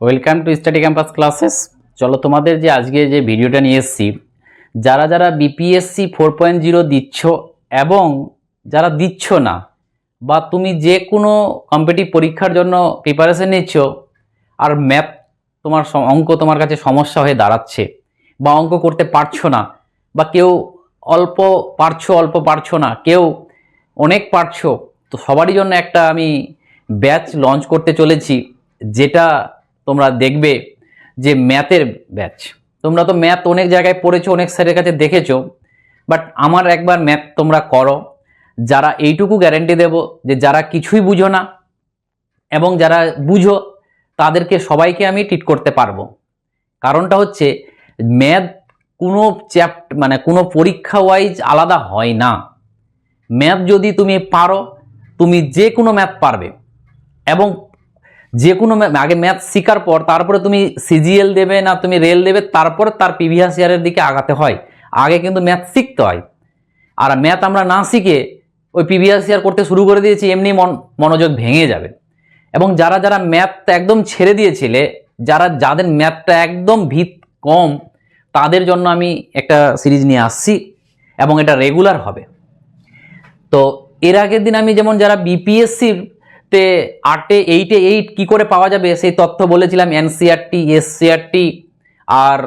Welcome to study campus classes চলো তোমাদের যে আজকে যে ভিডিওটা নিয়ে এসেছি, যারা যারা বিপিএসসি ফোর পয়েন্ট জিরো দিচ্ছ এবং যারা দিচ্ছ না, বা তুমি যে কোনো কম্পিটিভ পরীক্ষার জন্য প্রিপারেশন নিচ্ছ, আর ম্যাথ তোমার অঙ্ক তোমার কাছে সমস্যা হয়ে দাঁড়াচ্ছে, বা অঙ্ক করতে পারছ না, বা কেউ অল্প পারছ অল্প পারছ না, কেউ অনেক পারছ, তো সবারই জন্য একটা আমি ব্যাচ লঞ্চ করতে চলেছি, যেটা তোমরা দেখবে যে ম্যাথের ব্যাচ। তোমরা তো ম্যাথ অনেক জায়গায় পড়েছো, অনেক স্যারের কাছে দেখেছ বাট আমার একবার ম্যাথ তোমরা করো। যারা এইটুকু গ্যারেন্টি দেব যে যারা কিছুই বুঝো না এবং যারা বুঝো, তাদেরকে সবাইকে আমি ট্রিট করতে পারব। কারণটা হচ্ছে, ম্যাথ কোনো চ্যাপ্ট মানে কোনো পরীক্ষা ওয়াইজ আলাদা হয় না। ম্যাথ যদি তুমি পারো, তুমি যে কোনো ম্যাথ পারবে। এবং যে কোনো আগে ম্যাথ শেখার পর, তারপরে তুমি সিজিএল দেবে না তুমি রেল দেবে, তারপর তার প্রিভিয়াস ইয়ারের দিকে আগাতে হয়। আগে কিন্তু ম্যাথ শিখতে হয়। আর ম্যাথ আমরা না শিখে ওই প্রিভিয়াস ইয়ার করতে শুরু করে দিয়েছি, এমনি মন মনোযোগ ভেঙে যাবে। এবং যারা যারা ম্যাথটা একদম ছেড়ে দিয়েছিলে, যারা যাদের ম্যাথটা একদম ভিত কম, তাদের জন্য আমি একটা সিরিজ নিয়ে আসছি এবং এটা রেগুলার হবে। তো এর আগের দিন আমি যেমন যারা বিপিএসসির তে, আটে এইটে এইট কি করে পাওয়া যাবে? সেই তথ্য বলেছিলাম এনসিআরটি এসসিআরটি আর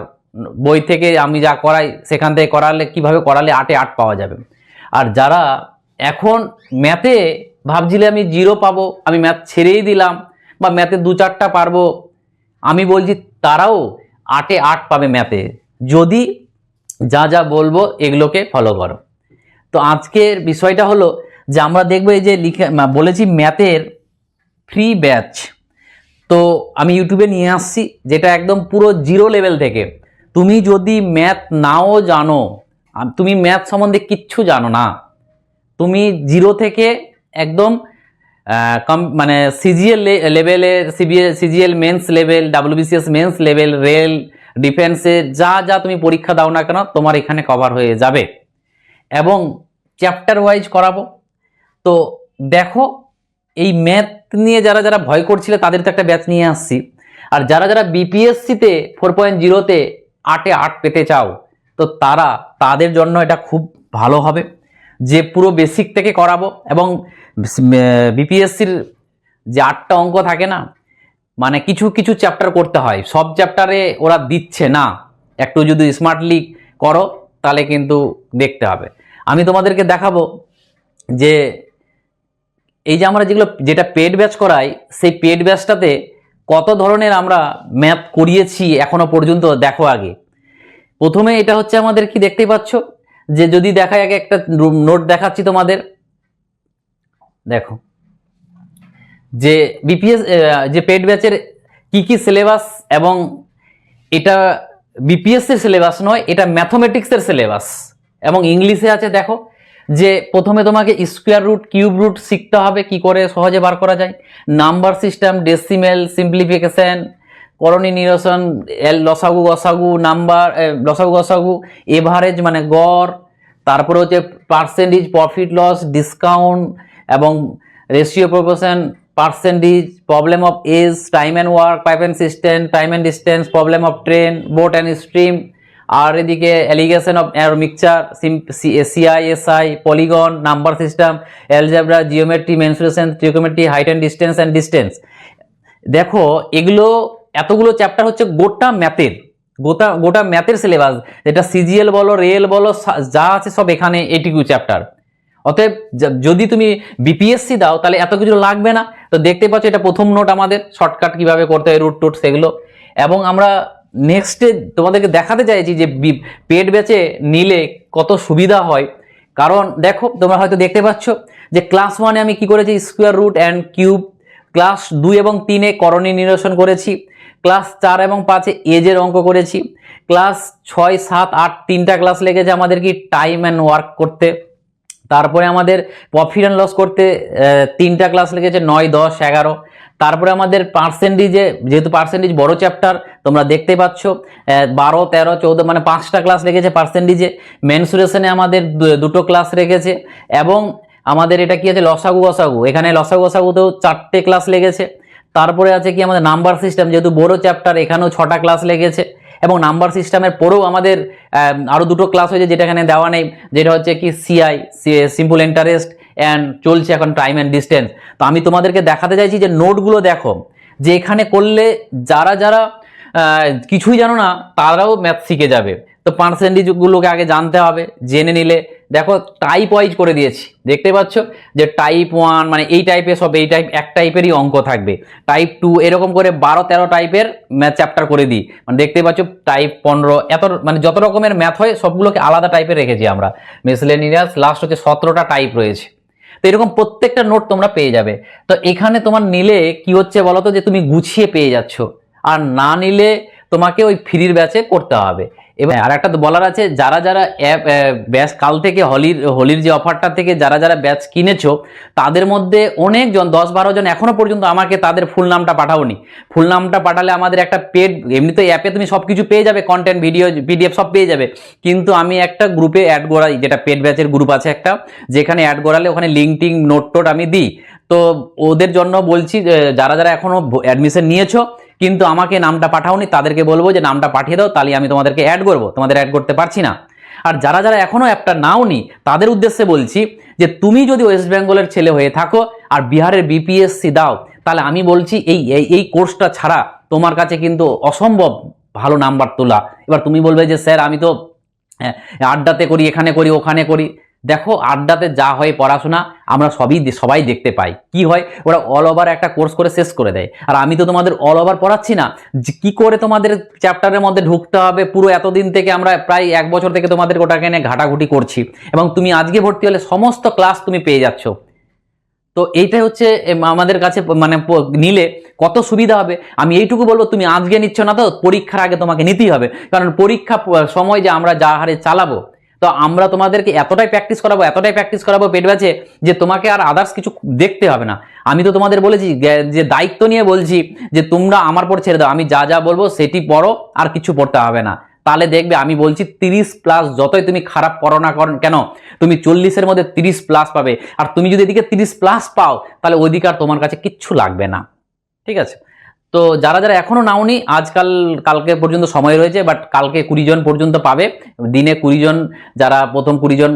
বই থেকে আমি যা করাই, সেখান থেকে করালে, কীভাবে করালে আটে আট পাওয়া যাবে? আর যারা এখন ম্যাথে ভাবছিলে আমি জিরো পাবো, আমি ম্যাথ ছেড়েই দিলাম, বা ম্যাথে দু চারটা পারব, আমি বলছি তারাও আটে আট পাবে ম্যাথে যদি যা যা বলব, এগুলোকে ফলো করো। তো আজকের বিষয়টা হলো যে আমরা দেখব এই যে লিখে বলেছি ম্যাথের ফ্রি ব্যাচ তো আমি ইউটিউবে নিয়ে আসছি, যেটা একদম পুরো জিরো লেভেল থেকে। তুমি যদি ম্যাথ নাও জানো তুমি ম্যাথ সম্বন্ধে কিচ্ছু জানো না, তুমি জিরো থেকে একদম কম মানে সিজিএল লেভেলের CBL CGL mains level WBCS mains level rail ডিফেন্সে যা যা তুমি পরীক্ষা দাও না কেন, তোমার এখানে কভার হয়ে যাবে। এবং চ্যাপ্টার ওয়াইজ করাবো। তো দেখো, এই ম্যাথ নিয়ে যারা যারা ভয় করছিলে, তাদের তো একটা ব্যাচ নিয়ে আসছি। আর যারা যারা বিপিএসসিতে ফোর পয়েন্ট জিরোতে আটে আট পেতে চাও, তো তারা তাদের জন্য এটা খুব ভালো হবে। যে পুরো বেসিক থেকে করাবো এবং বিপিএসসির যে আটটা অঙ্ক থাকে না মানে কিছু কিছু চ্যাপ্টার করতে হয়। সব চ্যাপ্টারে ওরা দিচ্ছে না। একটু যদি স্মার্টলি করো, তাহলে কিন্তু দেখতে হবে। আমি তোমাদেরকে দেখাবো যে এই যে আমরা যেগুলো যেটা পেড ব্যাচ করাই, সেই পেড ব্যাচটাতে কত ধরনের আমরা ম্যাথ করিয়েছি এখনও পর্যন্ত দেখো আগে। প্রথমে এটা হচ্ছে আমাদের কি দেখতেই পাচ্ছ? যে যদি দেখায় আগে একটা নোট দেখাচ্ছি তোমাদের। দেখো। যে বিপিএস যে পেড ব্যাচের কি কি সিলেবাস এবং এটা বিপিএসসির সিলেবাস নয়, এটা ম্যাথমেটিক্সের সিলেবাস এবং ইংলিশে আছে, দেখো। যে প্রথমে তোমাকে স্কোয়ার রুট কিউব রুট শিখতে হবে, কি করে সহজে বার করা যায়। নাম্বার সিস্টেম ডেসিমেল সিম্পলিফিকেশন করণী নিরসন লসাগু, গসাগু নাম্বার লসাগু, গসাগু এভারেজ মানে গড়, তারপরে হচ্ছে পার্সেন্টেজ প্রফিট লস ডিসকাউন্ট এবং ratio proportion percentage problem of age time and work pipe and system time and distance problem of train boat and stream আর এদিকে অ্যালিগেশন অফ এর mixture CI SI, polygon, number system, algebra, geometry, mensuration trigonometry height and distance and distance. দেখো, এগুলো এতগুলো chapter হচ্ছে গোটা ম্যাথের। গোটা গোটা ম্যাথের সিলেবাস যেটা সিজিএল বলো রেল বলো যা আছে সব এখানে এইটুকু চ্যাপ্টার। অতএব যদি তুমি বিপিএসসি দাও, তাহলে এত কিছু লাগবে না। তো দেখতে পাচ্ছ, এটা প্রথম নোট আমাদের। শর্টকাট কীভাবে করতে হয়, রুট টুট সেগুলো। এবং আমরা নেক্সটে তোমাদেরকে দেখাতে চাইছি যে পেট বেচে নিলে কত সুবিধা হয়। কারণ দেখো, তোমরা হয়তো দেখতে পাচ্ছ যে ক্লাস ওয়ানে আমি কি করেছি? Square root and cube class দুই এবং তিনে করণী নিরসন করেছি। ক্লাস চার এবং পাঁচে এজের অঙ্ক করেছি। ক্লাস ছয়, সাত, আট, তিনটা ক্লাস লেগেছে আমাদের কি টাইম অ্যান্ড ওয়ার্ক করতে। তারপরে আমাদের প্রফিট অ্যান্ড লস করতে তিনটা ক্লাস লেগেছে, নয়, দশ, এগারো। তারপরে আমাদের পার্সেন্টেজে যেহেতু পার্সেন্টেজ বড় চ্যাপ্টার তোমরা দেখতে পাচ্ছ বারো, তেরো, চৌদ্দ মানে পাঁচটা ক্লাস লেগেছে পার্সেন্টেজে মেনসুরেশনে আমাদের দুটো ক্লাস রেখেছে এবং আমাদের এটা কি আছে, লসাগু, গসাগু। এখানে লসাগু, গসাগুতেও চারটে ক্লাস লেগেছে। তারপরে আছে কি, আমাদের নাম্বার সিস্টেম যেহেতু বড় চ্যাপ্টার এখানেও ছটা ক্লাস লেগেছে। এবং নাম্বার সিস্টেমের পরেও আমাদের আরও দুটো ক্লাস হয়েছে যেটা এখানে দেওয়া নেই, যেটা হচ্ছে কি সিআই সিম্পল ইন্টারেস্ট অ্যান্ড চলছে এখন টাইম অ্যান্ড ডিস্টেন্স তো আমি তোমাদেরকে দেখাতে চাইছি যে নোটগুলো দেখো, যে এখানে করলে যারা যারা কিছুই জানো না, তারাও ম্যাথ শিখে যাবে। তো পার্সেন্টেজগুলোকে আগে জানতে হবে, জেনে নিলে দেখো টাইপ ওয়াইজ করে দিয়েছি। দেখতে পাচ্ছ? যে টাইপ ওয়ান মানে এই টাইপের সব এই টাইপ এক টাইপেরই অঙ্ক থাকবে। টাইপ টু এরকম করে বারো তেরো টাইপের চ্যাপ্টার করে দিই। মানে দেখতে পাচ্ছ টাইপ পনেরো এত মানে যত রকমের ম্যাথ হয়, সবগুলোকে আলাদা টাইপের রেখেছি আমরা। মিসলেনিয়াস লাস্ট হচ্ছে সতেরোটা টাইপ রয়েছে। তো এরকম প্রত্যেকটা নোট তোমরা পেয়ে যাবে। তো এখানে তোমার নিলে কি হচ্ছে বলো তো যে তুমি গুছিয়ে পেয়ে যাচ্ছ। আর না নিলে তোমাকে ওই ফ্রির ব্যাচে করতে হবে। এবার আর একটা তো বলার আছে, যারা যারা অ্যাপ ব্যাচ কাল থেকে হলির, হোলির যে অফারটা থেকে যারা যারা ব্যাচ কিনেছো, তাদের মধ্যে অনেকজন, দশ বারো জন এখনও পর্যন্ত আমাকে তাদের ফুল নামটা পাঠাওনি। ফুল নামটা পাঠালে আমাদের একটা পেড, এমনিতে অ্যাপে তুমি সব কিছু পেয়ে যাবে কন্টেন্ট ভিডিও পিডিএফ সব পেয়ে যাবে। কিন্তু আমি একটা গ্রুপে অ্যাড করাই, যেটা পেড ব্যাচের গ্রুপ আছে একটা, যেখানে অ্যাড করালে ওখানে লিঙ্ক টিঙ্ক নোট টোট আমি দিই। তো ওদের জন্য বলছি যারা যারা এখনও অ্যাডমিশন নিয়েছো কিন্তু আমাকে নামটা পাঠাওনি তাদেরকে বলব যে নামটা পাঠিয়ে দাও তাহলে আমি তোমাদেরকে অ্যাড করব। তোমাদের অ্যাড করতে পারছি না। আর যারা যারা এখনও অ্যাপটা নাওনি তাদের উদ্দেশ্যে বলছি যে তুমি যদি ওয়েস্ট বেঙ্গলের ছেলে হয়ে থাকো আর বিহারের বিপিএসসি দাও তাহলে আমি বলছি এই এই- কোর্সটা ছাড়া তোমার কাছে কিন্তু অসম্ভব ভালো নাম্বার তোলা। এবার তুমি বলবে যে স্যার আমি তো হ্যাঁ, আড্ডাতে করি এখানে করি ওখানে করি। দেখো আড্ডাতে যা হয় পড়াশোনা, আমরা সবই সবাই দেখতে পাই। কি হয়? ওরা অল ওভার একটা কোর্স করে শেষ করে দেয়। আর আমি তো তোমাদের অল ওভার পড়াচ্ছি না। কি করে তোমাদের চ্যাপ্টারের মধ্যে ঢুকতে হবে? পুরো এতদিন থেকে আমরা প্রায় এক বছর থেকে তোমাদের ওটাকে নিয়ে ঘাটাঘুটি করছি। এবং তুমি আজকে ভর্তি হলে সমস্ত ক্লাস তুমি পেয়ে যাচ্ছ। তো এইটাই হচ্ছে আমাদের কাছে মানে নিলে কত সুবিধা হবে? আমি এইটুকু বলব, তুমি আজকে নিচ্ছ না তো, পরীক্ষার আগে তোমাকে নিতেই হবে। কারণ পরীক্ষা সময় যে আমরা যা হারে চালাবো তো আমরা তোমাদেরকে এতটাই প্র্যাকটিস করাবো, এতটাই প্র্যাকটিস করাবো পেট ব্যাচে যে তোমাকে আর আদার্স কিছু দেখতে হবে না। আমি তো তোমাদের বলেছি, যে দায়িত্ব নিয়ে বলছি যে তোমরা আমার পর ছেড়ে দাও, আমি যা যা বলব সেটি পড়ো, আর কিছু পড়তে হবে না। তাহলে দেখবে আমি বলছি তিরিশ প্লাস যতই তুমি খারাপ পড়ো না করো, কেন? তুমি চল্লিশের মধ্যে তিরিশ প্লাস পাবে। আর তুমি যদি এদিকে তিরিশ প্লাস পাও, তাহলে ওইদিকে আর তোমার কাছে কিচ্ছু লাগবে না। ঠিক আছে? তো যারা যারা এখনও নাওনি, আজকাল, কালকে পর্যন্ত সময় রয়েছে বাট কালকে কুড়ি জন পর্যন্ত পাবে। দিনে কুড়ি জন, যারা প্রথম কুড়ি জন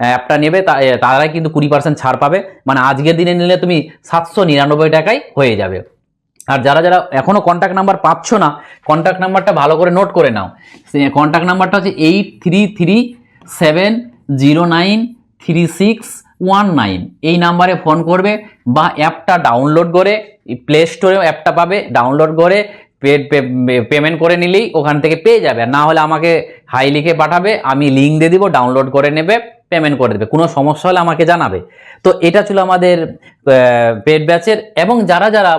অ্যাপটা নেবে তারাই কিন্তু কুড়ি পার্সেন্ট ছাড় পাবে। মানে আজকের দিনে নিলে তুমি সাতশো নিরানব্বই টাকায় হয়ে যাবে। আর যারা যারা এখনও কন্ট্যাক্ট নাম্বার পাচ্ছ না কন্ট্যাক্ট নাম্বারটা ভালো করে নোট করে নাও। কন্ট্যাক্ট নাম্বারটা হচ্ছে eight three three seven zero nine three six one nine এই নাম্বারে ফোন করবে বা অ্যাপটা ডাউনলোড করে প্লে স্টোরেও অ্যাপটা পাবে ডাউনলোড করে পেমেন্ট করে নিলেই ওখান থেকে পেয়ে যাবে। না হলে আমাকে হাই লিখে পাঠাবে, আমি লিঙ্ক দিয়ে দিব ডাউনলোড করে নেবে পেমেন্ট করে দেবে। কোনো সমস্যা হলে আমাকে জানাবে। তো এটা ছিল আমাদের পেড ব্যাচের এবং যারা যারা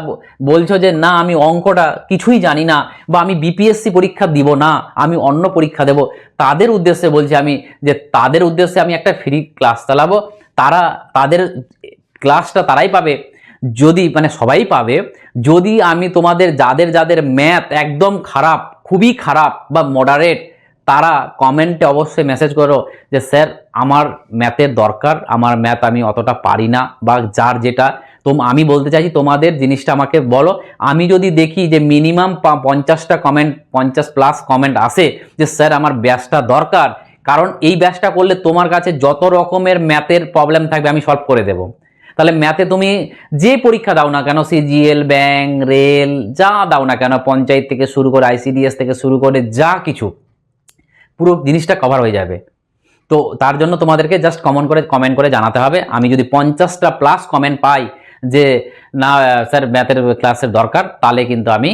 বলছো যে, না, আমি অঙ্কটা কিছুই জানি না বা আমি বিপিএসসি পরীক্ষা দিব না, আমি অন্য পরীক্ষা দেব, তাদের উদ্দেশ্যে বলছি আমি যে, তাদের উদ্দেশ্যে আমি একটা ফ্রি ক্লাস চালাবো। তারা, তাদের ক্লাসটা তারাই পাবে। যদি মানে সবাই পাবে, যদি আমি তোমাদের যাদের যাদের ম্যাথ একদম খারাপ, খুবই খারাপ বা মডারেট তারা কমেন্টে অবশ্যই মেসেজ করো যে, স্যার, আমার ম্যাথের দরকার, আমার ম্যাথ আমি অতটা পারি না বা যার যেটা তো আমি বলতে চাইছি তোমাদের জিনিসটা আমাকে বলো। আমি যদি দেখি যে মিনিমাম পঞ্চাশটা কমেন্ট পঞ্চাশ প্লাস কমেন্ট আসে যে, স্যার, আমার ব্যাচটা দরকার কারণ এই ব্যাচটা করলে তোমার কাছে যত রকমের ম্যাথের প্রবলেম থাকবে আমি সলভ করে দেবো। তাহলে ম্যাথে তুমি যে পরীক্ষা দাও না কেন সিজিএল ব্যাংক রেল যা দাও না কেন, পঞ্চায়েত থেকে শুরু করে আইসিডিএস থেকে শুরু করে যা কিছু, পুরো জিনিসটা কভার হয়ে যাবে। তো তার জন্য তোমাদেরকে জাস্ট কমন করে কমেন্ট করে জানাতে হবে। আমি যদি পঞ্চাশটা প্লাস কমেন্ট পাই যে, না স্যার ম্যাথের ক্লাসের দরকার, তাহলে কিন্তু আমি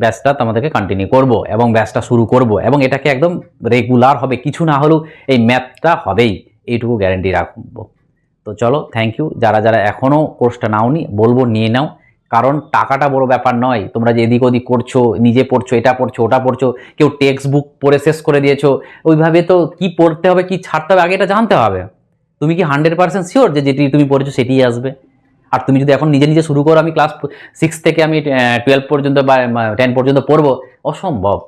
ব্যাচটা তোমাদেরকে কন্টিনিউ করব এবং ব্যাচটা শুরু করব এবং এটাকে একদম রেগুলার হবে। কিছু না হলেও এই ম্যাথটা হবেই, এইটুকু গ্যারেন্টি রাখব। তো চলো থ্যাংক ইউ যারা যারা এখনও কোর্সটা নাওনি, বলব নিয়ে নাও। কারণ টাকাটা বড় ব্যাপার নয়। তোমরা যে এদিক ওদিক করছ, নিজে পড়ছো, এটা পড়ছো, ওটা পড়ছো, কেউ টেক্সট বুক পড়ে শেষ করে দিয়েছ, ওইভাবে তো কি পড়তে হবে, কি ছাড়তে হবে, আগে এটা জানতে হবে। তুমি কি হান্ড্রেড পার্সেন্ট শিওর যে যেটি তুমি পড়েছো সেটিই আসবে? আর তুমি যদি এখন নিজে নিজে শুরু করো, আমি ক্লাস সিক্স থেকে আমি টুয়েলভ পর্যন্ত বা টেন পর্যন্ত পড়ব, অসম্ভব।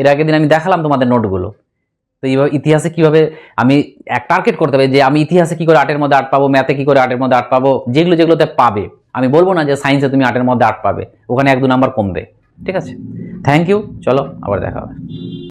এর আগের দিন আমি দেখালাম তোমাদের নোটগুলো। তো এইভাবে ইতিহাসে কীভাবে আমি এক টার্গেট করতে হবে যে আমি ইতিহাসে কী করে আটের মধ্যে আট পাবো ম্যাথে কী করে আটের মধ্যে আট পাবো, যেগুলো যেগুলোতে পাবে। আমি বলব না যে সায়েন্সে তুমি আটের মধ্যে আট পাবে, ওখানে এক দু নাম্বার কমবে। ঠিক আছে? থ্যাংক ইউ চলো আবার দেখা হবে।